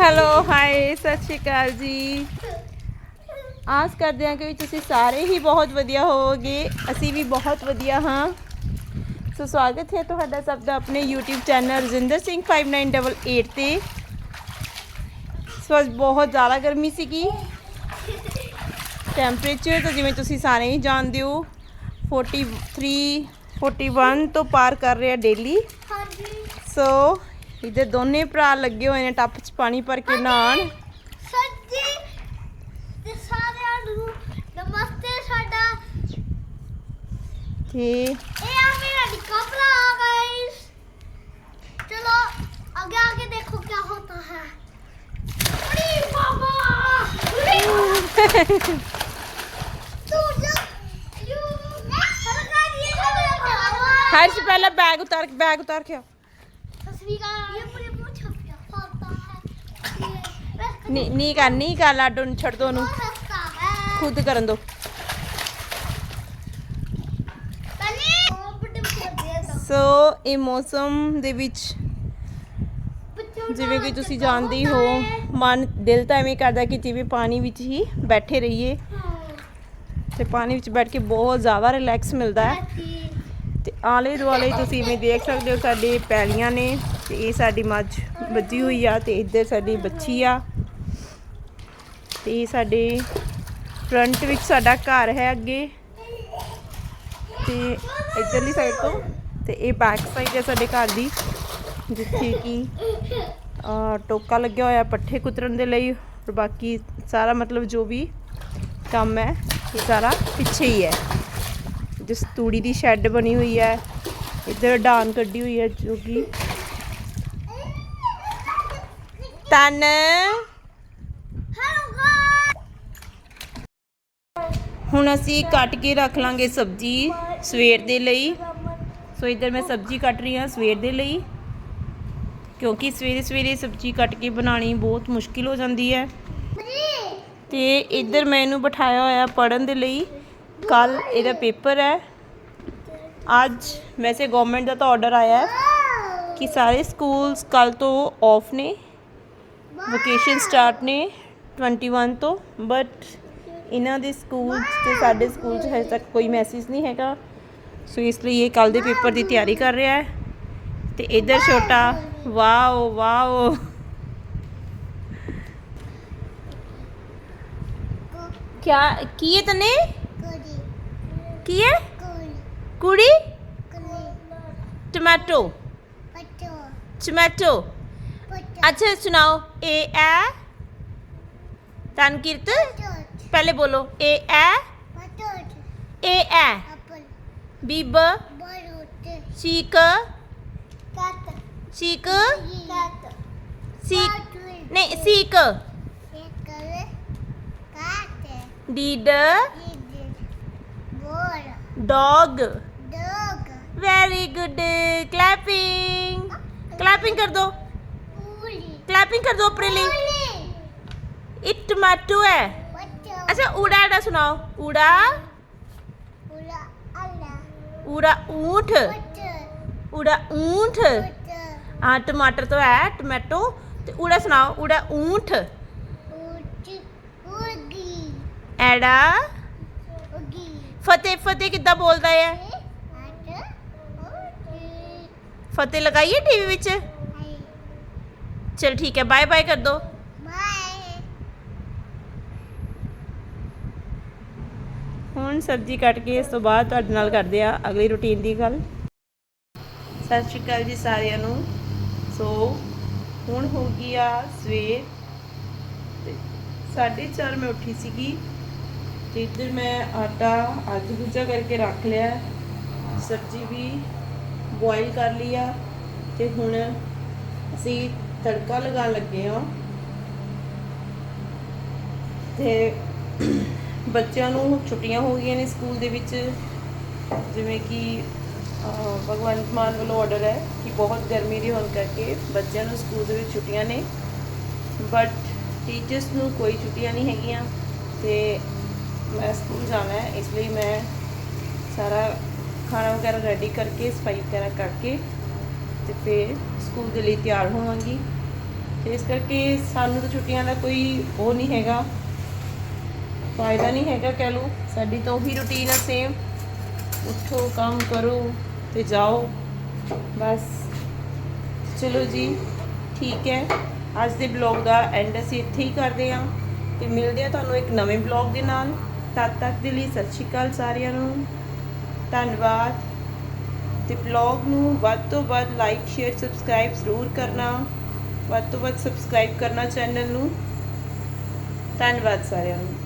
Hello hi ਸਤਿ ਸ਼੍ਰੀ ਅਕਾਲ ਜੀ। ਆਸ ਕਰਦੇ ਹਾਂ ਕਿ ਤੁਸੀਂ ਸਾਰੇ ਹੀ ਬਹੁਤ ਵਧੀਆ ਹੋਵੋਗੇ। ਅਸੀਂ ਵੀ ਬਹੁਤ ਵਧੀਆ ਹਾਂ। ਸੋ ਸਵਾਗਤ ਹੈ ਤੁਹਾਡਾ ਸਭ ਦਾ ਆਪਣੇ YouTube ਚੈਨਲ ਰਜਿੰਦਰ ਸਿੰਘ 5988 ਤੇ। ਸੋ ਅੱਜ ਬਹੁਤ ਜ਼ਿਆਦਾ ਗਰਮੀ ਸੀਗੀ। ਟੈਂਪਰੇਚਰ ਤਾਂ ਜਿਵੇਂ ਤੁਸੀਂ ਸਾਰੇ ਹੀ ਜਾਣਦੇ ਹੋ 43 41 ਤੋਂ ਪਾਰ ਕਰ ਰਿਹਾ ਡੇਲੀ ਹਾਂਜੀ। ਸੋ ਇਹਦੇ ਦੋਨੇ ਭਰਾ ਲੱਗੇ ਹੋਏ ਨੇ ਟੱਪ 'ਚ ਪਾਣੀ ਭਰ ਕੇ ਨਹਾਣ ਸੱਜੀ ਤੇ ਸਾਰਿਆਂ ਨੂੰ ਨਮਸਤੇ ਸਾਡਾ। ਕੀ ਇਹ ਆ ਮੇਰਾ ਨਿੱਕਾ ਭਰਾ ਗਾਇਸ ਚਲੋ ਅੱਗੇ ਆਗੇ ਦੇਖੋ ਕੀ ਹੁੰਦਾ ਹੈ। ਉਰੀ ਮਾਮਾ ਉਰੀ ਹਰਸ਼ ਪਹਿਲਾਂ ਬੈਗ ਉਤਾਰ ਬੈਗ ਉਤਾਰ ਕੇ ਆ। ਨੀ ਨਹੀਂ ਕਰ ਨਹੀਂ ਕਰ ਲਾਡੋ ਨੂੰ, ਛੱਡ ਦੋ ਉਹਨੂੰ। ਖੁਦ ਕਰਨ ਦੋ। ਸੋ, ਇਹ ਮੌਸਮ ਦੇ ਵਿੱਚ ਜਿਵੇਂ ਕਿ ਤੁਸੀਂ ਜਾਣਦੇ ਹੋ, ਮਨ, ਦਿਲ ਤਾਂ ਐਵੇਂ ਕਰਦਾ ਕਿ ਜਿਵੇਂ ਪਾਣੀ ਵਿੱਚ ਹੀ ਬੈਠੇ ਰਹੀਏ। ਤੇ ਪਾਣੀ ਵਿੱਚ ਬੈਠ ਕੇ ਬਹੁਤ ਜ਼ਿਆਦਾ ਰਿਲੈਕਸ ਮਿਲਦਾ ਹੈ। ਤੇ ਆਲੇ ਦੁਆਲੇ ਤੁਸੀਂ ਵੀ ਦੇਖ ਸਕਦੇ ਹੋ, ਸਾਡੀ ਪੈਲੀਆਂ ਨੇ। ਤੇ ਇਹ ਸਾਡੀ ਮੱਝ ਵੱਜੀ ਹੋਈ ਆ ਤੇ ਇੱਧਰ ਸਾਡੀ ਬੱਚੀ ਆ। ਤੇ ਇਹ ਸਾਡੇ ਫਰੰਟ ਵਿੱਚ ਸਾਡਾ ਘਰ ਹੈ ਅੱਗੇ। ਤੇ ਇੱਧਰਲੀ ਸਾਈਡ ਤੋਂ ਤੇ ਇਹ ਬੈਕ ਸਾਈਡ ਹੈ ਸਾਡੇ ਘਰ ਦੀ, ਜਿੱਥੇ ਕਿ ਟੋਕਾ ਲੱਗਿਆ ਹੋਇਆ ਪੱਠੇ ਕੁਤਰਨ ਦੇ ਲਈ ਔਰ ਬਾਕੀ ਸਾਰਾ ਮਤਲਬ ਜੋ ਵੀ ਕੰਮ ਹੈ, ਇਹ ਸਾਰਾ ਪਿੱਛੇ ਹੀ ਹੈ। ਜਿਸ ਤੂੜੀ ਦੀ ਸ਼ੈੱਡ ਬਣੀ ਹੋਈ ਹੈ, ਇੱਧਰ ਡਾਨ ਕੱਢੀ ਹੋਈ ਹੈ ਜੋ ਕਿ ਤਨ। ਹੁਣ ਅਸੀਂ ਕੱਟ ਕੇ ਰੱਖ ਲਾਂਗੇ ਸਬਜ਼ੀ ਸਵੇਰ ਦੇ ਲਈ। ਸੋ ਇੱਧਰ ਮੈਂ ਸਬਜ਼ੀ ਕੱਟ ਰਹੀ ਹਾਂ ਸਵੇਰ ਦੇ ਲਈ। ਕਿਉਂਕਿ ਸਵੇਰੇ ਸਵੇਰੇ ਸਬਜ਼ੀ ਕੱਟ ਕੇ ਬਣਾਉਣੀ ਬਹੁਤ ਮੁਸ਼ਕਿਲ ਹੋ ਜਾਂਦੀ ਹੈ। ਤੇ ਇੱਧਰ ਮੈਂ ਇਹਨੂੰ ਬਿਠਾਇਆ ਹੋਇਆ ਪੜਨ ਦੇ ਲਈ। ਕੱਲ ਇਹਦਾ ਪੇਪਰ ਹੈ। ਅੱਜ ਵੈਸੇ ਗਵਰਨਮੈਂਟ ਦਾ ਤਾਂ ਆਰਡਰ ਆਇਆ ਹੈ ਕਿ ਸਾਰੇ ਸਕੂਲਸ ਕੱਲ ਤੋਂ ਆਫ ਨੇ। ਵਕੇਸ਼ਨ ਸਟਾਰਟ ਨੇ 21 ਤੋਂ ਬਟ ਇਹਨਾਂ ਦੇ ਸਕੂਲ ਤੇ ਸਾਡੇ ਸਕੂਲ 'ਚ ਹਜੇ ਤੱਕ ਕੋਈ ਮੈਸੇਜ ਨਹੀਂ ਹੈਗਾ। ਸੋ ਇਸ ਲਈ ਇਹ ਕੱਲ ਦੇ ਪੇਪਰ ਦੀ ਤਿਆਰੀ ਕਰ ਰਿਹਾ ਹੈ। ਤੇ ਇਧਰ ਛੋਟਾ ਵਾਓ ਵਾਓ। ਕਿਆ ਕੀ ਹੈ ਤਨੇ? ਕੀ ਹੈ? ਕੁੜੀ? ਟਮਾਟੋ ਟਮਾਟੋ अच्छा सुनाओ ए ए तनकीर्त पहले बोलो ए ए ए ए बीब सीक सीक सीक नहीं seek deed dog very good clapping clapping कर दो क्लैपिंग कर दो अपने लिए ये टमाटो है अच्छा उड़ा एड़ा सुनाओ उड़ा उड़ा ऊंट उड़ा ऊंट हाँ टमाटर तो है टमाटो ते उड़ा सुनाओ उड़ा ऊंट एड़ा फतेह फतेह किद्दां बोलदा है फतेह लगाइए टीवी ਚਲ ਠੀਕ ਹੈ, ਬਾਏ ਬਾਏ ਕਰ ਦੋ। ਬਾਏ ਹੁਣ ਸਬਜ਼ੀ ਕੱਟ ਕੇ ਇਸ ਤੋਂ ਬਾਅਦ ਤੁਹਾਡੇ ਨਾਲ ਕਰਦੇ ਆ ਅਗਲੀ ਰੁਟੀਨ ਦੀ ਗੱਲ। ਸਤਿ ਸ਼੍ਰੀ ਅਕਾਲ ਜੀ ਸਾਰਿਆਂ ਨੂੰ। ਸੋ ਹੁਣ ਹੋ ਗਈ ਆ ਸਵੇਰ ਤੇ 4:30 ਮੈਂ ਉੱਠੀ ਸੀਗੀ ਤੇ ਇੱਧਰ ਮੈਂ ਆਟਾ ਅੱਜ ਗੁੱਜਾ ਕਰਕੇ ਰੱਖ ਲਿਆ। ਸਬਜ਼ੀ ਵੀ ਬੋਇਲ ਕਰ ਲਈ ਆ ਤੇ ਹੁਣ ਅਸੀਂ ਤੜਕਾ ਲਗਾਉਣ ਲੱਗੇ ਹਾਂ। ਤੇ ਬੱਚਿਆਂ ਨੂੰ ਛੁੱਟੀਆਂ ਹੋ ਗਈਆਂ ਨੇ ਸਕੂਲ ਦੇ ਵਿੱਚ। ਜਿਵੇਂ ਕਿ ਭਗਵੰਤ ਮਾਨ ਵੱਲੋਂ ਆਰਡਰ ਹੈ ਕਿ ਬਹੁਤ ਗਰਮੀ ਦੀ ਹੋਣ ਕਰਕੇ ਬੱਚਿਆਂ ਨੂੰ ਸਕੂਲ ਦੇ ਵਿੱਚ ਛੁੱਟੀਆਂ ਨੇ। ਬਟ ਟੀਚਰਸ ਨੂੰ ਕੋਈ ਛੁੱਟੀਆਂ ਨਹੀਂ ਹੈਗੀਆਂ ਤੇ ਮੈਂ ਸਕੂਲ ਜਾਣਾ ਹੈ, ਇਸ ਲਈ ਮੈਂ ਸਾਰਾ ਖਾਣਾ ਵਗੈਰਾ ਰੈਡੀ ਕਰਕੇ, ਸਫ਼ਾਈ ਵਗੈਰਾ ਕਰਕੇ ਤੇ ਫਿਰ ਸਕੂਲ ਦੇ ਲਈ ਤਿਆਰ ਹੋਵਾਂਗੀ। ਤੇ ਇਸ ਕਰਕੇ ਸਾਨੂੰ ਤਾਂ ਛੁੱਟੀਆਂ ਦਾ ਕੋਈ ਉਹ ਨਹੀਂ ਹੈਗਾ। ਫਾਇਦਾ ਨਹੀਂ ਹੈਗਾ ਕਹਿ ਲਓ। ਸਾਡੀ ਤਾਂ ਉਹੀ ਰੁਟੀਨ ਆ ਸੇਮ ਉੱਠੋ, ਕੰਮ ਕਰੋ ਤੇ ਜਾਓ। ਬਸ। ਚਲੋ ਜੀ, ਠੀਕ ਹੈ। ਅੱਜ ਦੇ ਬਲੌਗ ਦਾ ਐਂਡ ਅਸੀਂ ਇੱਥੇ ਹੀ ਕਰਦੇ ਹਾਂ ਤੇ ਮਿਲਦੇ ਹਾਂ ਤੁਹਾਨੂੰ ਇੱਕ ਨਵੇਂ ਬਲੌਗ ਦੇ ਨਾਲ। ਤਦ ਤੱਕ ਦੇ ਲਈ ਸਤਿ ਸ਼੍ਰੀ ਅਕਾਲ ਸਾਰਿਆਂ ਨੂੰ। ਧੰਨਵਾਦ। ਤੇ ਬਲੌਗ ਨੂੰ ਵੱਧ ਤੋਂ ਵੱਧ ਲਾਈਕ ਸ਼ੇਅਰ ਸਬਸਕ੍ਰਾਈਬ ਜ਼ਰੂਰ ਕਰਨਾ। ਵੱਧ ਤੋਂ ਵੱਧ ਸਬਸਕ੍ਰਾਈਬ ਕਰਨਾ ਚੈਨਲ ਨੂੰ। ਧੰਨਵਾਦ ਸਾਰਿਆਂ ਨੂੰ।